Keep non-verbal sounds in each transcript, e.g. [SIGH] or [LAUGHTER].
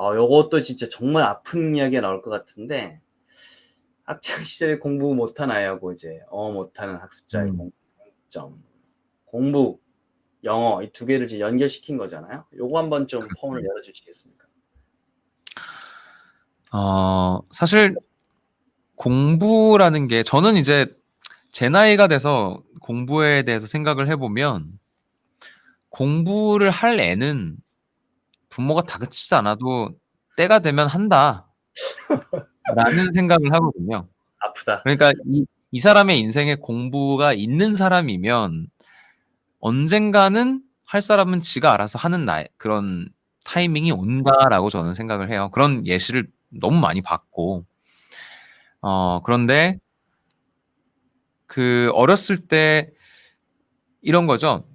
어, 요것도 진짜 정말 아픈 이야기가 나올 것 같은데 학창 시절에 공부 못한 아이하고 이제 어 못하는 학습자의 음. 공점 공부 영어 이 두 개를 이제 연결시킨 거잖아요. 요거 한번 좀 그렇죠. 폼을 열어주시겠습니까? 어, 사실 공부라는 게 저는 이제 제 나이가 돼서 공부에 대해서 생각을 해보면 공부를 할 애는 부모가 다그치지 않아도 때가 되면 한다. 라는 [LAUGHS] 생각을 하거든요. 아프다. 그러니까 이, 이 사람의 인생에 공부가 있는 사람이면 언젠가는 할 사람은 지가 알아서 하는 나 그런 타이밍이 온다라고 저는 생각을 해요. 그런 예시를 너무 많이 봤고. 어, 그런데 그 어렸을 때 이런 거죠.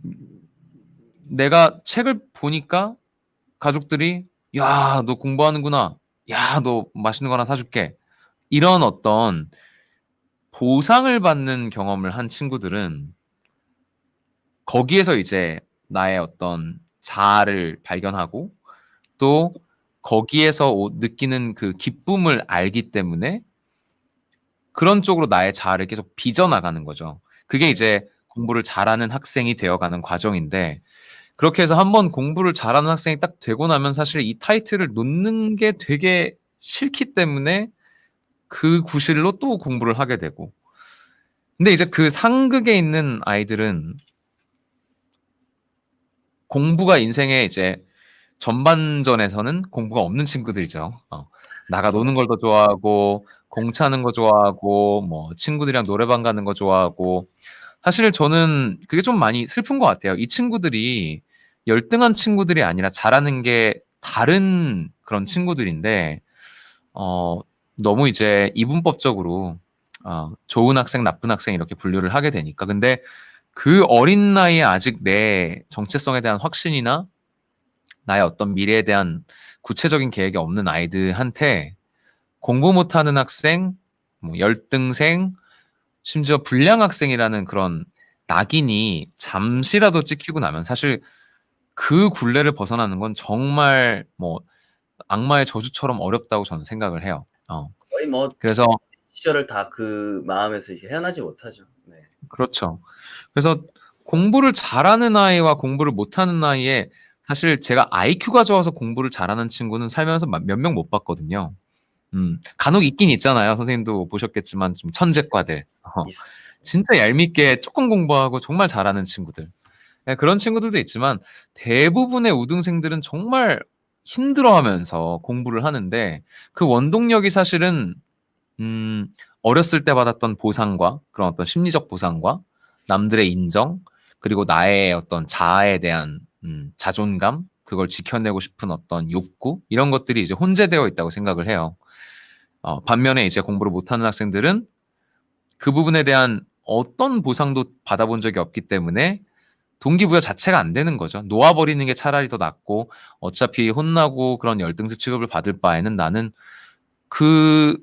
내가 책을 보니까 가족들이 야, 너 공부하는구나. 야, 너 맛있는 거 하나 사줄게. 이런 어떤 보상을 받는 경험을 한 친구들은 거기에서 이제 나의 어떤 자아를 발견하고 또 거기에서 오- 느끼는 그 기쁨을 알기 때문에 그런 쪽으로 나의 자아를 계속 빚어 나가는 거죠. 그게 이제 공부를 잘하는 학생이 되어 가는 과정인데 그렇게 해서 한번 공부를 잘하는 학생이 딱 되고 나면 사실 이 타이틀을 놓는 게 되게 싫기 때문에 그 구실로 또 공부를 하게 되고 근데 이제 그 상극에 있는 아이들은 공부가 인생에 이제 전반전에서는 공부가 없는 친구들이죠. 어, 나가 노는 걸 더 좋아하고 공 차는 거 좋아하고 뭐 친구들이랑 노래방 가는 거 좋아하고 사실 저는 그게 좀 많이 슬픈 것 같아요. 이 친구들이 열등한 친구들이 아니라 잘하는 게 다른 그런 친구들인데 어, 너무 이제 이분법적으로 어, 좋은 학생, 나쁜 학생 이렇게 분류를 하게 되니까 근데 그 어린 나이에 아직 내 정체성에 대한 확신이나 나의 어떤 미래에 대한 구체적인 계획이 없는 아이들한테 공부 못하는 학생, 뭐 열등생, 심지어 불량 학생이라는 그런 낙인이 잠시라도 찍히고 나면 사실 그 굴레를 벗어나는 건 정말 뭐 악마의 저주처럼 어렵다고 저는 생각을 해요. 어. 거의 뭐 그래서 시절을 다 그 마음에서 이제 헤어나지 못하죠. 네. 그렇죠. 그래서 공부를 잘하는 아이와 공부를 못하는 아이에 사실 제가 IQ가 좋아서 공부를 잘하는 친구는 살면서 몇 명 못 봤거든요. 음, 간혹 있긴 있잖아요. 선생님도 보셨겠지만 좀 천재과들. 어, 있- 진짜 얄밉게 조금 공부하고 정말 잘하는 친구들. 네, 그런 친구들도 있지만 대부분의 우등생들은 정말 힘들어하면서 공부를 하는데 그 원동력이 사실은 음, 어렸을 때 받았던 보상과 그런 어떤 심리적 보상과 남들의 인정 그리고 나의 어떤 자아에 대한 음, 자존감 그걸 지켜내고 싶은 어떤 욕구 이런 것들이 이제 혼재되어 있다고 생각을 해요. 어, 반면에 이제 공부를 못하는 학생들은 그 부분에 대한 어떤 보상도 받아본 적이 없기 때문에 동기부여 자체가 안 되는 거죠. 놓아버리는 게 차라리 더 낫고 어차피 혼나고 그런 열등스 취급을 받을 바에는 나는 그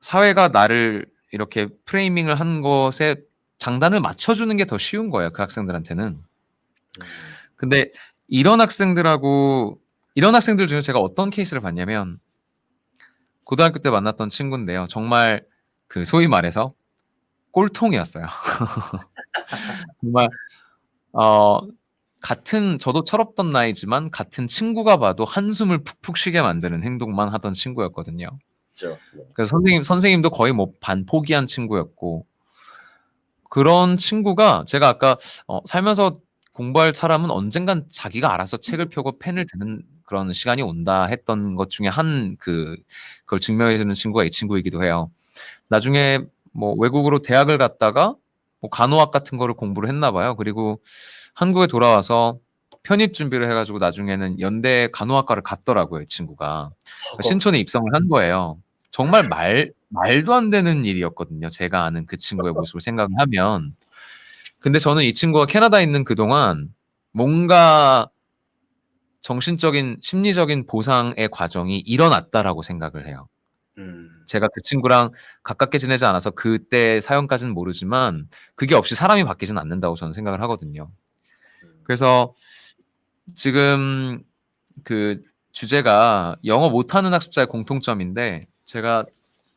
사회가 나를 이렇게 프레이밍을 한 것에 장단을 맞춰주는 게 더 쉬운 거예요. 그 학생들한테는. 음. 근데 이런 학생들하고 이런 학생들 중에 제가 어떤 케이스를 봤냐면 고등학교 때 만났던 친구인데요. 정말 그 소위 말해서 꼴통이었어요. [LAUGHS] 정말 어 같은 저도 철없던 나이지만 같은 친구가 봐도 한숨을 푹푹 쉬게 만드는 행동만 하던 친구였거든요. 그렇죠. 네. 그래서 선생님 선생님도 거의 뭐 반 포기한 친구였고 그런 친구가 제가 아까 어, 살면서 공부할 사람은 언젠간 자기가 알아서 책을 펴고 펜을 드는 그런 시간이 온다 했던 것 중에 한 그 그걸 증명해 주는 친구가 이 친구이기도 해요. 나중에 뭐 외국으로 대학을 갔다가 뭐 간호학 같은 거를 공부를 했나 봐요. 그리고 한국에 돌아와서 편입 준비를 해가지고 나중에는 연대 간호학과를 갔더라고요, 이 친구가. 허거. 신촌에 입성을 한 거예요. 정말 말 말도 안 되는 일이었거든요. 제가 아는 그 친구의 [LAUGHS] 모습을 생각을 하면. 근데 저는 이 친구가 캐나다에 있는 그동안 뭔가 정신적인 심리적인 보상의 과정이 일어났다라고 생각을 해요. 음. 제가 그 친구랑 가깝게 지내지 않아서 그때 사연까지는 모르지만 그게 없이 사람이 바뀌진 않는다고 저는 생각을 하거든요. 음. 그래서 지금 그 주제가 영어 못하는 학습자의 공통점인데 제가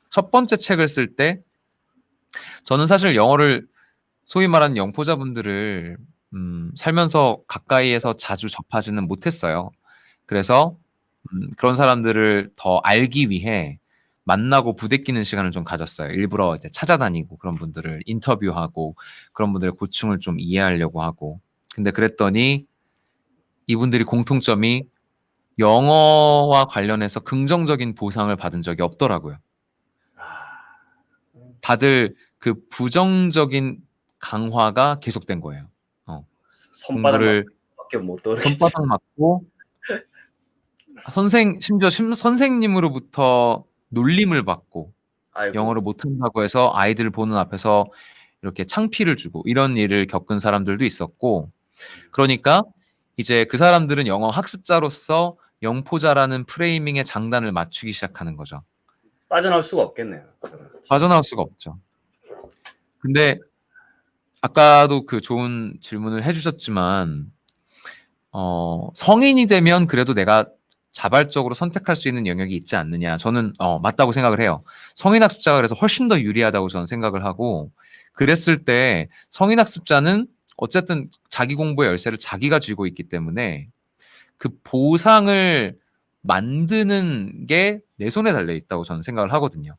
첫 번째 책을 쓸 때 저는 사실 영어를 소위 말하는 영포자분들을 음, 살면서 가까이에서 자주 접하지는 못했어요. 그래서 음, 그런 사람들을 더 알기 위해 만나고 부대끼는 시간을 좀 가졌어요. 일부러 이제 찾아다니고 그런 분들을 인터뷰하고 그런 분들의 고충을 좀 이해하려고 하고. 근데 그랬더니 이분들이 공통점이 영어와 관련해서 긍정적인 보상을 받은 적이 없더라고요. 아, 다들 그 부정적인 강화가 계속된 거예요. 손바닥 공부를 밖에 못 돌. 손바닥 맞고 선생 심지어 심- 선생님으로부터 놀림을 받고 아이고. 영어를 못한다고 해서 아이들 보는 앞에서 이렇게 창피를 주고 이런 일을 겪은 사람들도 있었고 그러니까 이제 그 사람들은 영어 학습자로서 영포자라는 프레이밍의 장단을 맞추기 시작하는 거죠. 빠져나올 수가 없겠네요. 빠져나올 수가 없죠. 근데 아까도 그 좋은 질문을 해주셨지만 어, 성인이 되면 그래도 내가 자발적으로 선택할 수 있는 영역이 있지 않느냐. 저는 어, 맞다고 생각을 해요. 성인 학습자가 그래서 훨씬 더 유리하다고 저는 생각을 하고 그랬을 때 성인 학습자는 어쨌든 자기 공부의 열쇠를 자기가 쥐고 있기 때문에 그 보상을 만드는 게 내 손에 달려 있다고 저는 생각을 하거든요.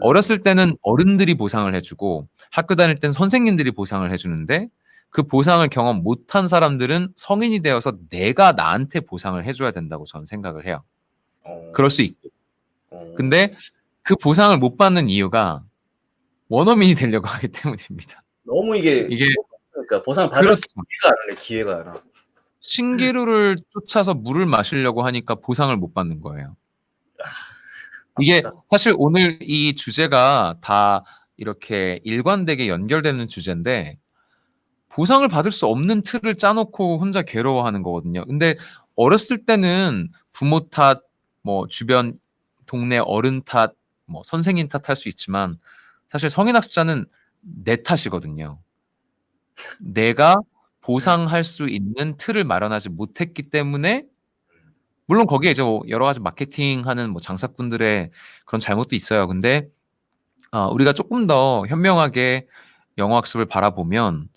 어렸을 때는 어른들이 보상을 해주고 학교 다닐 땐 선생님들이 보상을 해주는데 그 보상을 경험 못한 사람들은 성인이 되어서 내가 나한테 보상을 해줘야 된다고 저는 생각을 해요. 어, 그럴 수 있고. 어, 근데 그 보상을 못 받는 이유가 원어민이 되려고 [LAUGHS] 하기 때문입니다. 너무 이게 이게 그러니까 보상 받을 그렇죠. 기회가 안 기회가 안 와. 신기루를 쫓아서 물을 마시려고 하니까 보상을 못 받는 거예요. 이게. 사실 오늘 이 주제가 다 이렇게 일관되게 연결되는 주제인데 보상을 받을 수 없는 틀을 짜놓고 혼자 괴로워하는 거거든요. 근데 어렸을 때는 부모 탓, 뭐 주변 동네 어른 탓, 뭐 선생님 탓할 수 있지만 사실 성인 학습자는 내 탓이거든요. 내가 보상할 수 있는 틀을 마련하지 못했기 때문에 물론 거기에 이제 뭐 여러 가지 마케팅하는 뭐 장사꾼들의 그런 잘못도 있어요. 근데 아, 우리가 조금 더 현명하게 영어 학습을 바라보면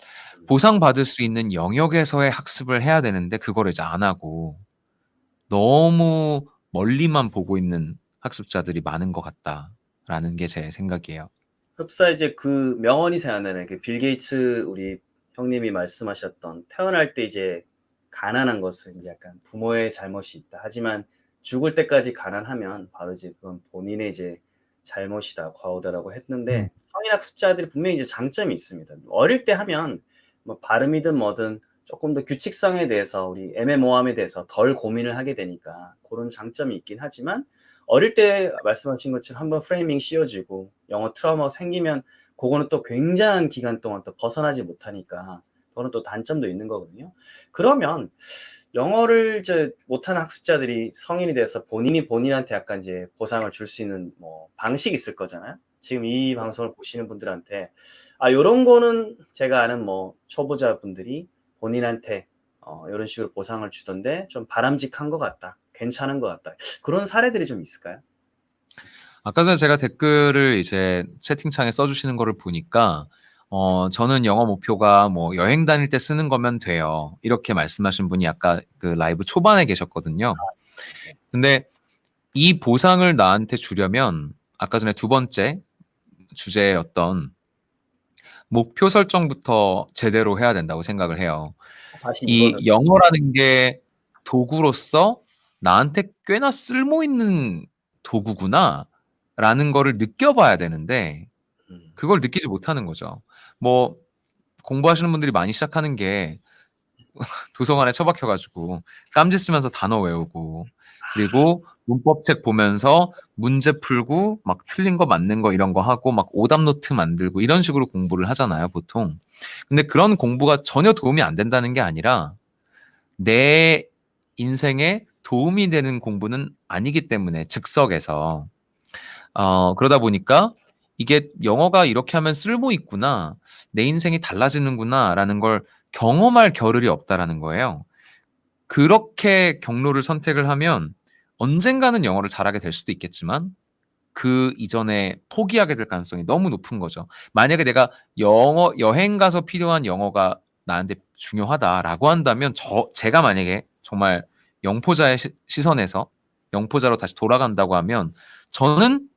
보상받을 수 있는 영역에서의 학습을 해야 되는데 그걸 이제 안 하고 너무 멀리만 보고 있는 학습자들이 많은 것 같다라는 게 제 생각이에요. 흡사 이제 그 명언이 생각나네. 그 빌 게이츠 우리 형님이 말씀하셨던 태어날 때 이제 가난한 것은 이제 약간 부모의 잘못이 있다. 하지만 죽을 때까지 가난하면 바로 이제 그건 본인의 이제 잘못이다, 과오다라고 했는데 음. 성인 학습자들이 분명히 이제 장점이 있습니다. 어릴 때 하면 뭐 발음이든 뭐든 조금 더 규칙성에 대해서 우리 애매모함에 대해서 덜 고민을 하게 되니까 그런 장점이 있긴 하지만 어릴 때 말씀하신 것처럼 한번 프레이밍 씌워지고 영어 트라우마가 생기면 그거는 또 굉장한 기간 동안 또 벗어나지 못하니까 그거는 또 단점도 있는 거거든요. 그러면 영어를 이제 못하는 학습자들이 성인이 돼서 본인이 본인한테 약간 이제 보상을 줄 수 있는 뭐 방식이 있을 거잖아요. 지금 이 방송을 보시는 분들한테 아 요런 거는 제가 아는 뭐 초보자 분들이 본인한테 어, 이런 식으로 보상을 주던데 좀 바람직한 것 같다. 괜찮은 것 같다. 그런 사례들이 좀 있을까요? 아까 전에 제가 댓글을 이제 채팅창에 써주시는 거를 보니까 어, 저는 영어 목표가 뭐 여행 다닐 때 쓰는 거면 돼요. 이렇게 말씀하신 분이 아까 그 라이브 초반에 계셨거든요. 근데 이 보상을 나한테 주려면 아까 전에 두 번째 주제였던 목표 설정부터 제대로 해야 된다고 생각을 해요. 다시 이 이거는 영어라는 게 도구로서 나한테 꽤나 쓸모 있는 도구구나 라는 거를 느껴 봐야 되는데 음, 그걸 느끼지 못하는 거죠. 뭐 공부하시는 분들이 많이 시작하는 게 [LAUGHS] 도서관에 처박혀가지고 깜지 쓰면서 단어 외우고 그리고 문법책 보면서 문제 풀고 막 틀린 거 맞는 거 이런 거 하고 막 오답 노트 만들고 이런 식으로 공부를 하잖아요, 보통. 근데 그런 공부가 전혀 도움이 안 된다는 게 아니라 내 인생에 도움이 되는 공부는 아니기 때문에 즉석에서 어, 그러다 보니까 이게 영어가 이렇게 하면 쓸모 있구나, 내 인생이 달라지는구나라는 걸 경험할 겨를이 없다라는 거예요. 그렇게 경로를 선택을 하면 언젠가는 영어를 잘하게 될 수도 있겠지만 그 이전에 포기하게 될 가능성이 너무 높은 거죠. 만약에 내가 영어 여행 가서 필요한 영어가 나한테 중요하다라고 한다면 저 제가 만약에 정말 영포자의 시, 시선에서 영포자로 다시 돌아간다고 하면 저는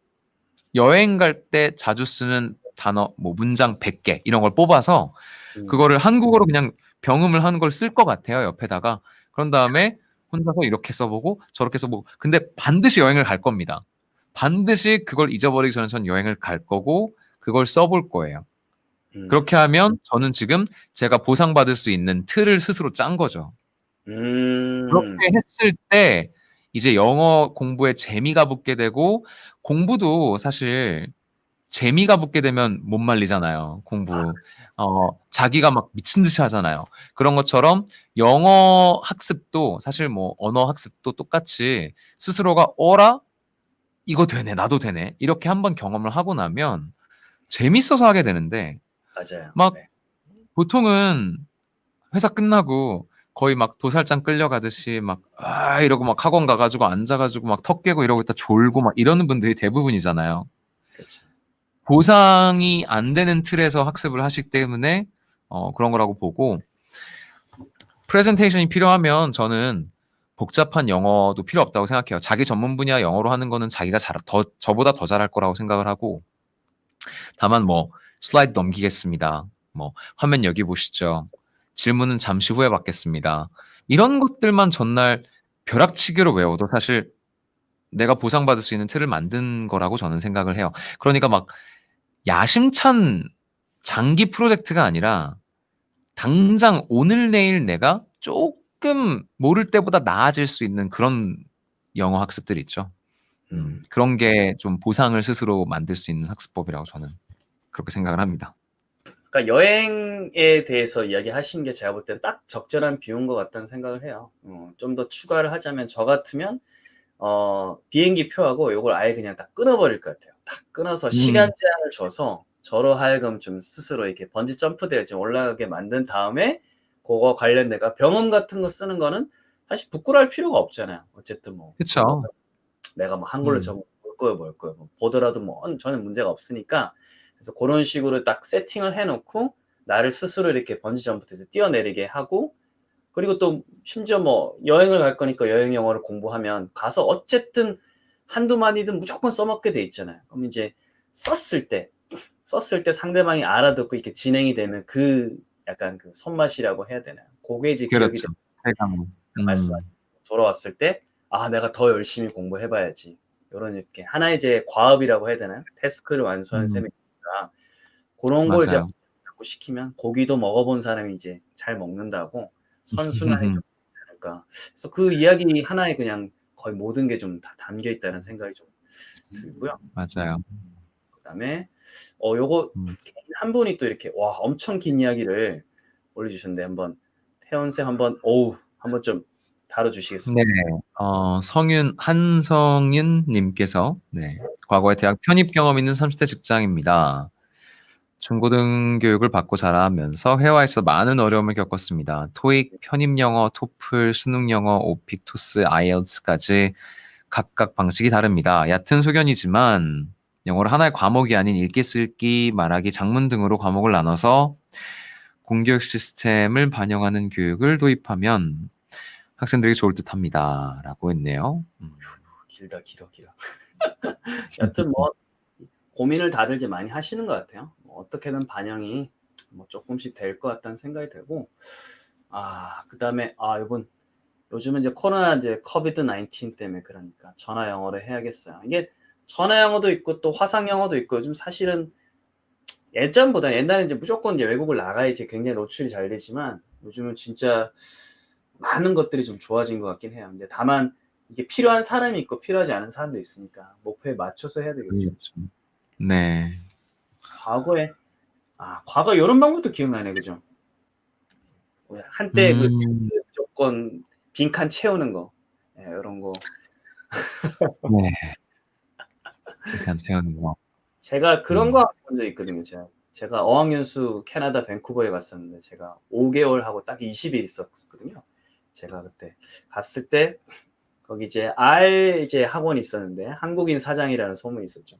여행 갈 때 자주 쓰는 단어 뭐 문장 100개 이런 걸 뽑아서 음. 그거를 한국어로 그냥 병음을 한 걸 쓸 것 같아요 옆에다가 그런 다음에 혼자서 이렇게 써보고 저렇게 써보고 근데 반드시 여행을 갈 겁니다 반드시 그걸 잊어버리기 전에 전 여행을 갈 거고 그걸 써볼 거예요 음. 그렇게 하면 저는 지금 제가 보상받을 수 있는 틀을 스스로 짠 거죠 음. 그렇게 했을 때 이제 영어 공부에 재미가 붙게 되고 공부도 사실 재미가 붙게 되면 못 말리잖아요. 공부. 어, 자기가 막 미친 듯이 하잖아요. 그런 것처럼 영어 학습도 사실 뭐 언어 학습도 똑같이 스스로가 어라 이거 되네. 나도 되네. 이렇게 한번 경험을 하고 나면 재밌어서 하게 되는데 맞아요. 막 네. 보통은 회사 끝나고 거의 막 도살장 끌려가듯이 막, 아, 이러고 막 학원 가가지고 앉아가지고 막 턱 깨고 이러고 있다 졸고 막 이러는 분들이 대부분이잖아요. 그렇죠. 보상이 안 되는 틀에서 학습을 하시기 때문에 어, 그런 거라고 보고 프레젠테이션이 필요하면 저는 복잡한 영어도 필요 없다고 생각해요. 자기 전문 분야 영어로 하는 거는 자기가 잘, 더, 저보다 더 잘할 거라고 생각을 하고 다만 뭐 슬라이드 넘기겠습니다. 뭐 화면 여기 보시죠. 질문은 잠시 후에 받겠습니다. 이런 것들만 전날 벼락치기로 외워도 사실 내가 보상받을 수 있는 틀을 만든 거라고 저는 생각을 해요. 그러니까 막 야심찬 장기 프로젝트가 아니라 당장 오늘 내일 내가 조금 모를 때보다 나아질 수 있는 그런 영어 학습들 있죠. 음, 그런 게 좀 보상을 스스로 만들 수 있는 학습법이라고 저는 그렇게 생각을 합니다. 그러니까 여행에 대해서 이야기하신 게 제가 볼땐딱 적절한 비용인 것 같다는 생각을 해요. 어, 좀더 추가를 하자면 저 같으면 어, 비행기 표하고 이걸 아예 그냥 딱 끊어버릴 것 같아요. 딱 끊어서 시간 제한을 줘서 저로 하여금 좀 스스로 이렇게 번지 점프대를 좀 올라가게 만든 다음에 그거 관련 내가 병음 같은 거 쓰는 거는 사실 부끄러울 필요가 없잖아요. 어쨌든 뭐 그쵸. 내가 뭐 한글로 음. 적어 볼 거예요, 뭘 거예요. 뭐 보더라도 뭐 어, 전혀 문제가 없으니까 그래서 그런 식으로 딱 세팅을 해놓고 나를 스스로 이렇게 번지 점프해서 뛰어내리게 하고 그리고 또 심지어 뭐 여행을 갈 거니까 여행 영어를 공부하면 가서 어쨌든 한두 마디든 무조건 써먹게 돼 있잖아요. 그럼 이제 썼을 때 썼을 때 상대방이 알아듣고 이렇게 진행이 되면 그 약간 그 손맛이라고 해야 되나요? 그게 이제 그렇죠. 해강. 음, 말씀. 돌아왔을 때, 아, 내가 더 열심히 공부해봐야지. 이런 이렇게 하나의 이제 과업이라고 해야 되나요? 태스크를 완수하는 음. 셈이 니까 그런 걸 이제 맞아요. 자꾸 시키면 고기도 먹어본 사람이 이제 잘 먹는다고 선수나 해주니까 그래서 그 이야기 하나에 그냥 거의 모든 게 좀 다 담겨 있다는 생각이 좀 들고요. 맞아요. 그다음에 어 요거 음. 한 분이 또 이렇게 와 엄청 긴 이야기를 올려주셨는데 한번 태연 쌤 한번 오우 한번 좀 다뤄주시겠습니까? 네. 어, 성윤, 한성윤 님께서, 네. 과거에 대학 편입 경험 있는 30대 직장입니다. 중고등 교육을 받고 자라면서 회화에서 많은 어려움을 겪었습니다. 토익, 편입 영어, 토플, 수능 영어, 오픽, 토스, 아이엘츠까지 각각 방식이 다릅니다. 얕은 소견이지만 영어를 하나의 과목이 아닌 읽기, 쓸기, 말하기, 장문 등으로 과목을 나눠서 공교육 시스템을 반영하는 교육을 도입하면 학생들에게 좋을 듯 합니다. 라고 했네요. 음. 길다 길어 길어. [LAUGHS] 여튼 뭐 고민을 다들 이제 많이 하시는 것 같아요. 뭐 어떻게든 반영이 뭐 조금씩 될 것 같다는 생각이 들고 아 그다음에 아 이번 요즘은 이제 코로나 이제 코비드 19 때문에 그러니까 전화 영어를 해야겠어요. 이게 전화 영어도 있고 또 화상 영어도 있고 요즘 사실은 예전보다 옛날에 이제 무조건 이제 외국을 나가야지 굉장히 노출이 잘 되지만 요즘은 진짜 많은 것들이 좀 좋아진 것 같긴 해요. 근데 다만 이게 필요한 사람이 있고 필요하지 않은 사람도 있으니까 목표에 맞춰서 해야 되겠죠. 네. 과거에 아 과거 이런 방법도 기억나네, 그죠? 한때 그 음. 텍스트 무조건 빈칸 채우는 거, 예, 이런 거. 네. 약간 채우는 거. 제가 그런 음. 거본 적 있거든요. 제가 제가 어학연수 캐나다 밴쿠버에 갔었는데 제가 5개월 하고 딱 20일 있었거든요. 제가 그때 갔을 때 거기 이제 R 이제 학원이 있었는데 한국인 사장이라는 소문이 있었죠.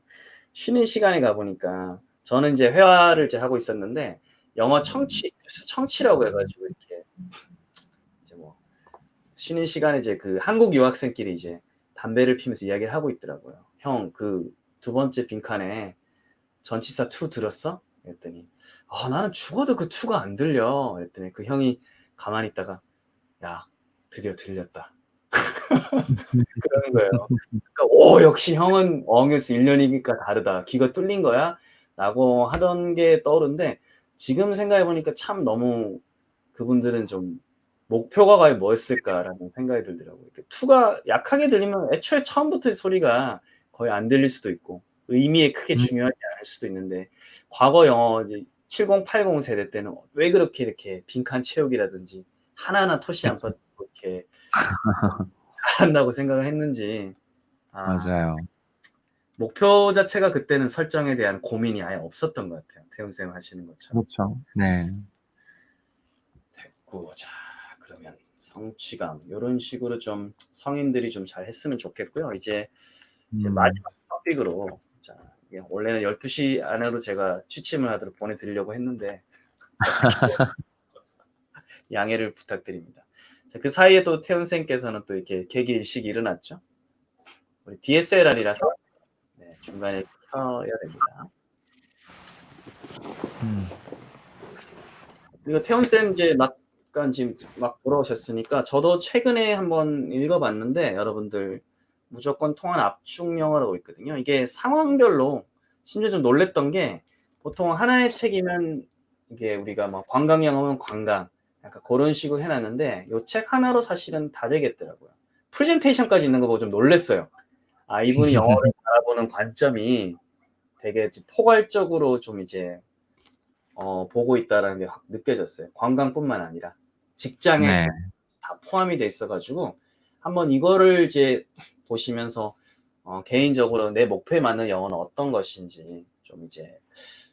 쉬는 시간에 가 보니까 저는 이제 회화를 이제 하고 있었는데 영어 청취 청취라고 해가지고 이렇게 이제 뭐 쉬는 시간에 이제 그 한국 유학생끼리 이제 담배를 피면서 이야기를 하고 있더라고요. 형 그 두 번째 빈칸에 전치사 투 들었어? 그랬더니 아 나는 죽어도 그 투가 안 들려. 그랬더니 그 형이 가만히 있다가 야 드디어 들렸다. [LAUGHS] 그러는 거예요. 그러니까 오 역시 형은 어학연수 1년이니까 다르다. 귀가 뚫린 거야? 라고 하던 게 떠오른데 지금 생각해 보니까 참 너무 그분들은 좀 목표가 과연 뭐였을까라는 생각이 들더라고요. 투가 약하게 들리면 애초에 처음부터 소리가 거의 안 들릴 수도 있고 의미에 크게 음. 중요하지 않을 수도 있는데 과거 영어 이제 70, 80 세대 때는 왜 그렇게 이렇게 빈칸 채우기라든지 하나하나 토시 안 빠지고 이렇게 잘한다고 생각을 했는지 아, 맞아요. 목표 자체가 그때는 설정에 대한 고민이 아예 없었던 것 같아요. 태훈 쌤 하시는 것처럼. 그렇죠. 네. 됐고 자 그러면 성취감 이런 식으로 좀 성인들이 좀 잘 했으면 좋겠고요. 이제, 이제 음, 마지막 토픽으로 자 원래는 12시 안으로 제가 취침을 하도록 보내드리려고 했는데 [LAUGHS] 양해를 부탁드립니다. 자, 그 사이에 또 태훈 쌤께서는 또 이렇게 계기 일식이 일어났죠. 우리 DSLR이라서 네, 중간에 켜야 됩니다. 음, 그리고 태훈 쌤 이제 막 약간 지금 막 돌아오셨으니까 저도 최근에 한번 읽어봤는데 여러분들 무조건 통한 압축 영어라고 있거든요. 이게 상황별로 심지어 좀 놀랬던 게 보통 하나의 책이면 이게 우리가 뭐 관광 영어면 관광 약간 그런 식으로 해놨는데 이 책 하나로 사실은 다 되겠더라고요. 프레젠테이션까지 있는 거 보고 좀 놀랬어요. 아 이분이 영어를 [LAUGHS] 바라보는 관점이 되게 좀 포괄적으로 좀 이제 어, 보고 있다라는 게 확 느껴졌어요. 관광뿐만 아니라 직장에 네. 다 포함이 돼 있어가지고 한번 이거를 이제 보시면서 어, 개인적으로 내 목표에 맞는 영어는 어떤 것인지 좀 이제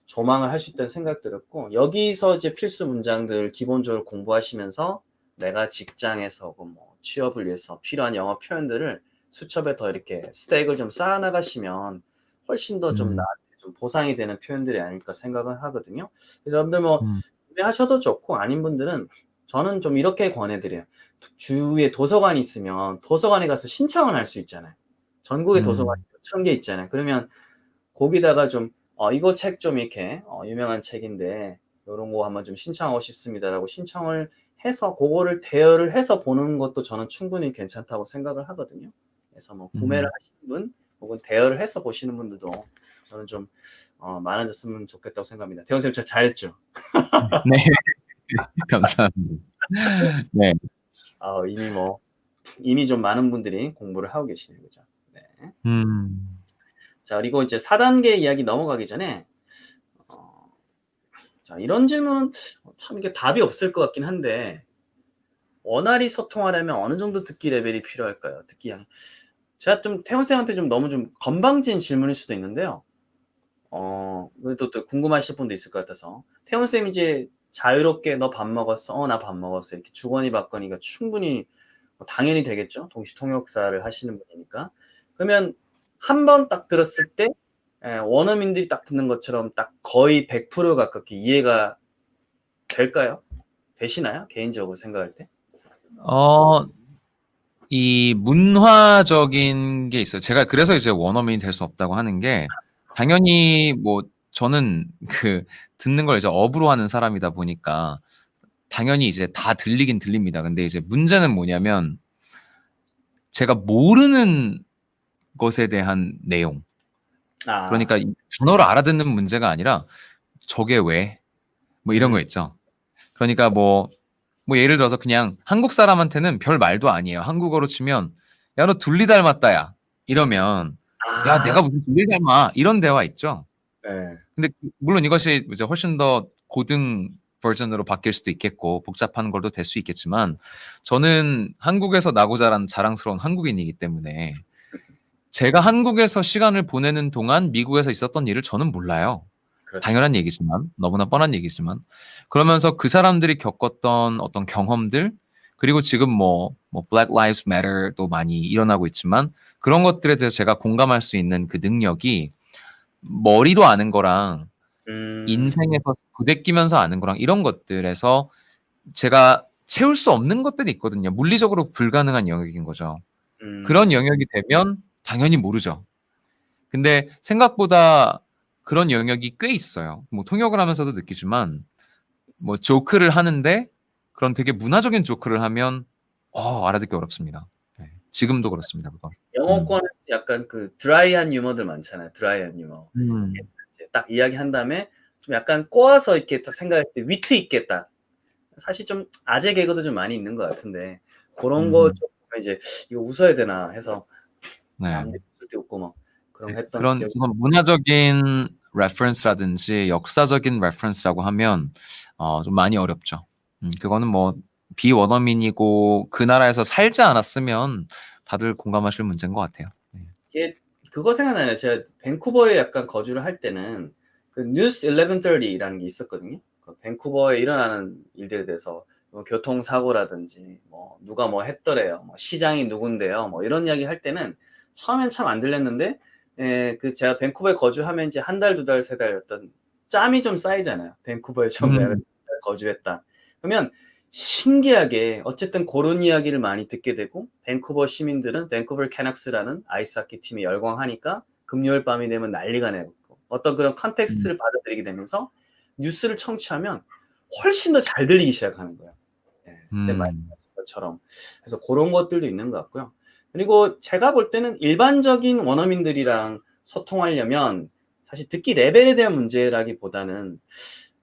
조망을 할 수 있다는 생각 들었고 여기서 이제 필수 문장들 기본적으로 공부하시면서 내가 직장에서 뭐 취업을 위해서 필요한 영어 표현들을 수첩에 더 이렇게 스택을 좀 쌓아 나가시면 훨씬 더좀 음. 나한테 좀 보상이 되는 표현들이 아닐까 생각을 하거든요. 그래서 여러분들 뭐 음. 하셔도 좋고 아닌 분들은 저는 좀 이렇게 권해드려요. 주위에 도서관이 있으면 도서관에 가서 신청을 할 수 있잖아요. 전국에 음. 도서관이 천 개 있잖아요. 그러면 거기다가 좀 어, 이거 책 좀 이렇게 어, 유명한 책인데 이런 거 한번 좀 신청하고 싶습니다라고 신청을 해서 그거를 대여를 해서 보는 것도 저는 충분히 괜찮다고 생각을 하거든요. 그래서 뭐 구매를 음. 하시는 분 혹은 대여를 해서 보시는 분들도 저는 좀 어, 많아졌으면 좋겠다고 생각합니다. 대원 쌤, 저 잘했죠? 네. [LAUGHS] 감사합니다. 네. 아, 이미 뭐 이미 좀 많은 분들이 공부를 하고 계시는 거죠. 네. 음, 자, 그리고 이제 4단계 이야기 넘어가기 전에 어, 자, 이런 질문은 참 이게 답이 없을 것 같긴 한데 원활히 소통하려면 어느 정도 듣기 레벨이 필요할까요? 듣기 양. 제가 좀 태훈 쌤한테 좀 너무 좀 건방진 질문일 수도 있는데요. 어, 그래도 또 궁금하실 분도 있을 것 같아서 태훈 쌤 이제 자유롭게 너 밥 먹었어? 어, 나 밥 먹었어. 이렇게 주거니 받거니가 충분히 뭐 당연히 되겠죠. 동시 통역사를 하시는 분이니까. 그러면 한 번 딱 들었을 때 예, 원어민들이 딱 듣는 것처럼 딱 거의 100% 가깝게 이해가 될까요? 되시나요? 개인적으로 생각할 때? 어, 이 문화적인 게 있어요. 제가 그래서 이제 원어민이 될 수 없다고 하는 게 당연히 뭐 저는 그 듣는 걸 이제 업으로 하는 사람이다 보니까 당연히 이제 다 들리긴 들립니다. 근데 이제 문제는 뭐냐면 제가 모르는 것에 대한 내용. 아, 그러니까 이 단어를 알아듣는 문제가 아니라 저게 왜? 뭐 이런 거 음. 있죠. 그러니까 뭐, 뭐 예를 들어서 그냥 한국 사람한테는 별 말도 아니에요. 한국어로 치면 야, 너 둘리 닮았다, 야. 이러면 야, 아, 내가 무슨 둘리 닮아. 이런 대화 있죠. 네. 근데 물론 이것이 이제 훨씬 더 고등 버전으로 바뀔 수도 있겠고 복잡한 걸도 될수 있겠지만 저는 한국에서 나고 자란 자랑스러운 한국인이기 때문에 제가 한국에서 시간을 보내는 동안 미국에서 있었던 일을 저는 몰라요. 그렇죠. 당연한 얘기지만 너무나 뻔한 얘기지만 그러면서 그 사람들이 겪었던 어떤 경험들 그리고 지금 뭐, 뭐 Black Lives Matter도 많이 일어나고 있지만 그런 것들에 대해서 제가 공감할 수 있는 그 능력이 머리로 아는 거랑 음. 인생에서 부대끼면서 아는 거랑 이런 것들에서 제가 채울 수 없는 것들이 있거든요. 물리적으로 불가능한 영역인 거죠. 음. 그런 영역이 되면 당연히 모르죠. 근데 생각보다 그런 영역이 꽤 있어요. 뭐 통역을 하면서도 느끼지만 뭐 조크를 하는데 그런 되게 문화적인 조크를 하면 어, 알아듣기 어렵습니다. 네, 지금도 그렇습니다. 그거. 영어권은 약간 그 드라이한 유머들 많잖아요. 드라이한 유머. 음. 딱 이야기한 다음에 좀 약간 꼬아서 이렇게 딱 생각할 때 위트 딱 사실 좀 아재 개그도 좀 많이 있는 것 같은데 그런 음. 거좀 이제 이거 웃어야 되나 해서 네. 남들 웃고 막 그런 거 했던 그런 그런 문화적인 레퍼런스라든지 역사적인 레퍼런스라고 하면 어, 좀 많이 어렵죠. 음, 그거는 뭐 비원어민이고 그 나라에서 살지 않았으면 다들 공감하실 문제인 것 같아요. 이게 그거 생각나요. 제가 밴쿠버에 약간 거주를 할 때는 그 뉴스 1130이라는 게 있었거든요. 그 밴쿠버에 일어나는 일들에 대해서 뭐 교통사고라든지 뭐 누가 뭐 했더래요. 뭐 시장이 누군데요. 뭐 이런 이야기 할 때는 처음엔 참 안 들렸는데 에, 그 제가 밴쿠버에 거주하면 이제 한 달, 두 달, 세 달 어떤 짬이 좀 쌓이잖아요. 밴쿠버에 처음 음. 거주했다. 그러면 신기하게 어쨌든 그런 이야기를 많이 듣게 되고 밴쿠버 시민들은 밴쿠버 캐낙스라는 아이스하키 팀에 열광하니까 금요일 밤이 되면 난리가 나고 어떤 그런 컨텍스트를 받아들이게 되면서 뉴스를 청취하면 훨씬 더 잘 들리기 시작하는 거예요. 예, 제 음. 말씀 것처럼 그래서 그런 것들도 있는 것 같고요. 그리고 제가 볼 때는 일반적인 원어민들이랑 소통하려면 사실 듣기 레벨에 대한 문제라기보다는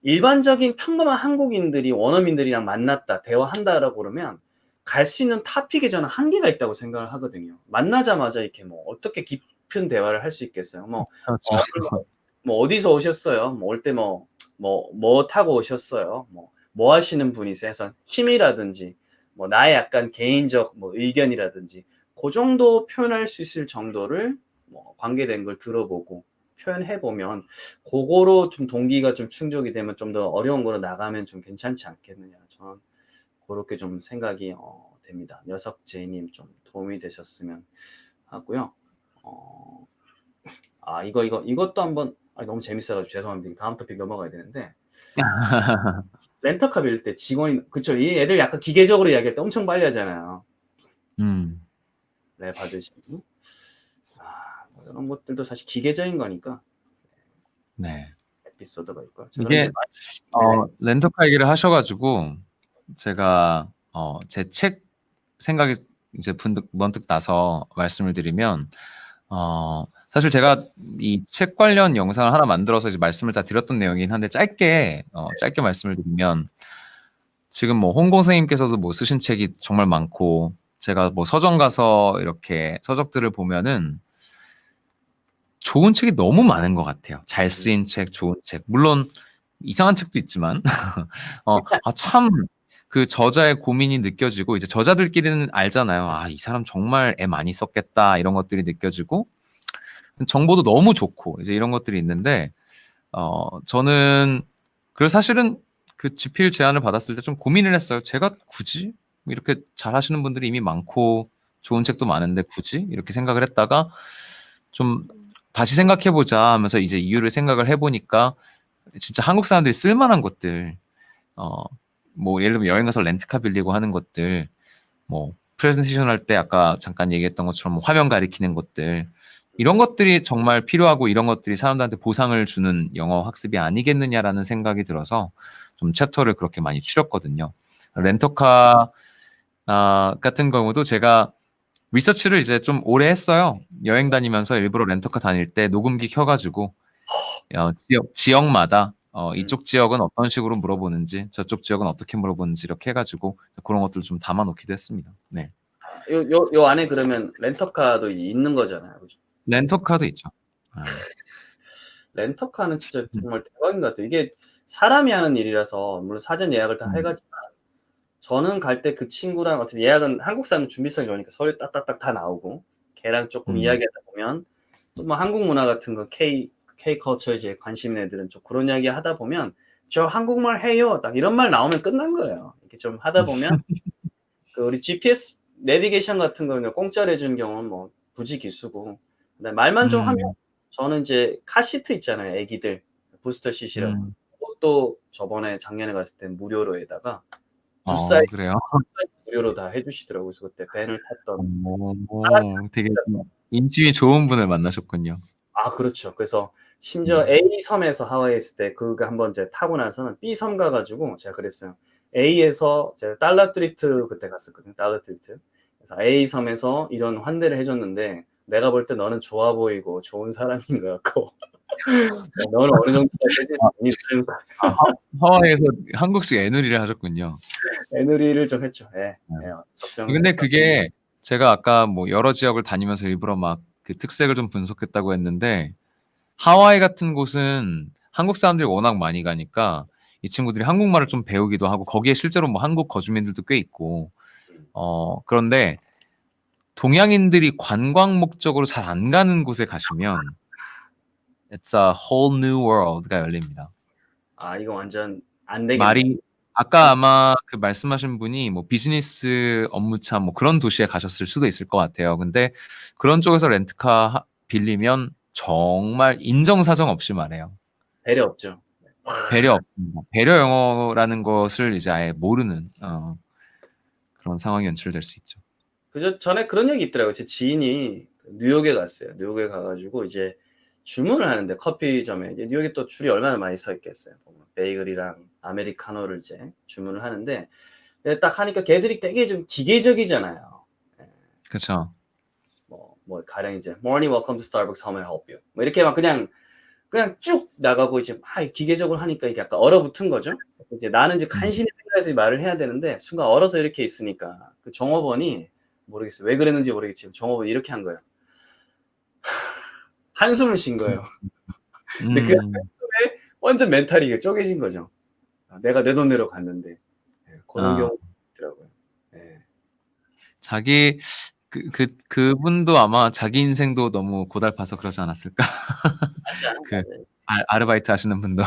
일반적인 평범한 한국인들이 원어민들이랑 만났다, 대화한다라고 그러면 갈 수 있는 토픽에 저는 한계가 있다고 생각을 하거든요. 만나자마자 이렇게 뭐 어떻게 깊은 대화를 할 수 있겠어요. 뭐, 그렇죠. 어, 뭐 어디서 오셨어요? 뭐 올 때 뭐, 뭐, 뭐 타고 오셨어요? 뭐, 뭐 하시는 분이세요? 해서 취미라든지, 뭐 나의 약간 개인적 뭐 의견이라든지, 그 정도 표현할 수 있을 정도를 뭐 관계된 걸 들어보고 표현해 보면 그거로 좀 동기가 좀 충족이 되면 좀 더 어려운 거로 나가면 좀 괜찮지 않겠느냐 저는 그렇게 좀 생각이 어, 됩니다. 녀석 제이님 좀 도움이 되셨으면 하고요. 어, 아 이거 이거 이것도 한번 아, 너무 재밌어가지고 죄송합니다. 다음 토픽 넘어가야 되는데 [LAUGHS] 렌터카 빌릴 때 직원이 그쵸 이 애들 약간 기계적으로 이야기할 때 엄청 빨리 하잖아요. 음. 네, 받으시고. 아, 뭐 이런 것들도 사실 기계적인 거니까 네. 에피소드가 있고. 이게 어, 렌터카 얘기를 하셔가지고 제가 어, 제 책 생각이 이제 분득 번뜩 나서 말씀을 드리면 어, 사실 제가 이 책 관련 영상을 하나 만들어서 이제 말씀을 다 드렸던 내용이긴 한데 짧게 어, 짧게 말씀을 드리면 지금 뭐 홍공 선생님께서도 뭐 쓰신 책이 정말 많고 제가 뭐 서점 가서 이렇게 서적들을 보면은 좋은 책이 너무 많은 것 같아요. 잘 쓰인 책, 좋은 책. 물론 이상한 책도 있지만 [LAUGHS] 어, 아, 참 그 저자의 고민이 느껴지고 이제 저자들끼리는 알잖아요. 아, 이 사람 정말 애 많이 썼겠다 이런 것들이 느껴지고 정보도 너무 좋고 이제 이런 것들이 있는데 어, 저는 그래서 사실은 그 지필 제안을 받았을 때 좀 고민을 했어요. 제가 굳이 뭐 이렇게 잘 하시는 분들이 이미 많고 좋은 책도 많은데 굳이 이렇게 생각을 했다가 좀 다시 생각해 보자 하면서 이제 이유를 생각을 해 보니까 진짜 한국 사람들이 쓸만한 것들 어 뭐 예를 들면 여행 가서 렌트카 빌리고 하는 것들 뭐 프레젠테이션 할 때 아까 잠깐 얘기했던 것처럼 뭐 화면 가리키는 것들 이런 것들이 정말 필요하고 이런 것들이 사람들한테 보상을 주는 영어 학습이 아니겠느냐라는 생각이 들어서 좀 챕터를 그렇게 많이 추렸거든요. 렌터카 아, 같은 경우도 제가 리서치를 이제 좀 오래 했어요. 여행 다니면서 일부러 렌터카 다닐 때 녹음기 켜가지고 어, 지역 지역마다 어, 이쪽 지역은 어떤 식으로 물어보는지 저쪽 지역은 어떻게 물어보는지 이렇게 해가지고 그런 것들을 좀 담아놓기도 했습니다. 네, 요, 요, 요 안에 그러면 렌터카도 있는 거잖아요. 그죠? 렌터카도 있죠. 아, [LAUGHS] 렌터카는 진짜 음. 정말 대박인 것 같아요. 이게 사람이 하는 일이라서 물론 사전 예약을 다 음. 해가지만 저는 갈 때 그 친구랑 어떻게 예약은 한국 사람 준비성이 좋으니까 서류 딱딱딱 다 나오고 걔랑 조금 음. 이야기하다 보면 또 뭐 한국 문화 같은 거 K K 컬처에 이제 관심 있는 애들은 좀 그런 이야기 하다 보면 저 한국말 해요 딱 이런 말 나오면 끝난 거예요. 이렇게 좀 하다 보면 [LAUGHS] 그 우리 GPS 내비게이션 같은 거는 공짜로 해주는 경우는 뭐 부지 기수고 그다음에 말만 좀 음. 하면 저는 이제 카시트 있잖아요 애기들 부스터 시시라고 음. 그것도 저번에 작년에 갔을 때 무료로 해다가 두 어, 사이즈 그래요? 무료로 다 해주시더라고요. 그래서 그때 밴을 탔던 오, 되게 인심이 좋은 분을 만나셨군요. 아 그렇죠. 그래서 심지어 음. A 섬에서 하와이에 있을 때 그거 한번 이제 타고 나서는 B 섬 가가지고 제가 그랬어요. A에서 제가 달러 드리프트 그때 갔었거든요. 달러 드리프트. 그래서 A 섬에서 이런 환대를 해줬는데 내가 볼 때 너는 좋아 보이고 좋은 사람인 것 같고 너는 어느 정도까지 많이 쓰는 하와이에서 한국식 애누리를 하셨군요. 애누리를 좀 했죠. 예. 음. 예. 근데 그게 제가 아까 뭐 여러 지역을 다니면서 일부러 막 그 특색을 좀 분석했다고 했는데 하와이 같은 곳은 한국 사람들이 워낙 많이 가니까 이 친구들이 한국말을 좀 배우기도 하고 거기에 실제로 뭐 한국 거주민들도 꽤 있고 어 그런데 동양인들이 관광 목적으로 잘 안 가는 곳에 가시면 It's a whole new world가 열립니다. 아 이거 완전 안 되겠네. 말이 아까 아마 그 말씀하신 분이 뭐 비즈니스 업무차 뭐 그런 도시에 가셨을 수도 있을 것 같아요. 근데 그런 쪽에서 렌트카 하- 빌리면 정말 인정사정 없이 말해요. 배려 없죠. 배려 없습니다. 배려 영어라는 것을 이제 아예 모르는 어, 그런 상황이 연출될 수 있죠. 그저 전에 그런 얘기 있더라고요. 제 지인이 뉴욕에 갔어요. 뉴욕에 가가지고 이제 주문을 하는데 커피점에 이제 뉴욕에 또 줄이 얼마나 많이 서 있겠어요. 베이글이랑 아메리카노를 이제 주문을 하는데 근데 딱 하니까 걔들이 되게 좀 기계적이잖아요. 그렇죠. 뭐, 뭐 가령 이제 morning welcome to Starbucks how may I help you 뭐 이렇게 막 그냥 그냥 쭉 나가고 이제 막 기계적으로 하니까 이게 약간 얼어붙은 거죠. 이제 나는 이제 간신히 생각해서 이 말을 해야 되는데 순간 얼어서 이렇게 있으니까 그 종업원이 모르겠어요. 왜 그랬는지 모르겠지만 종업원이 이렇게 한 거예요. 한숨을 쉰 거예요. 근데 그 음, 한숨에 완전 멘탈이 쪼개진 거죠. 아, 내가 내 돈 내러 갔는데 예, 그런 아. 경우 있더라고요. 예. 자기 그, 그 그분도 아마 자기 인생도 너무 고달파서 그러지 않았을까? [LAUGHS] 그- 아, 아르바이트 하시는 분도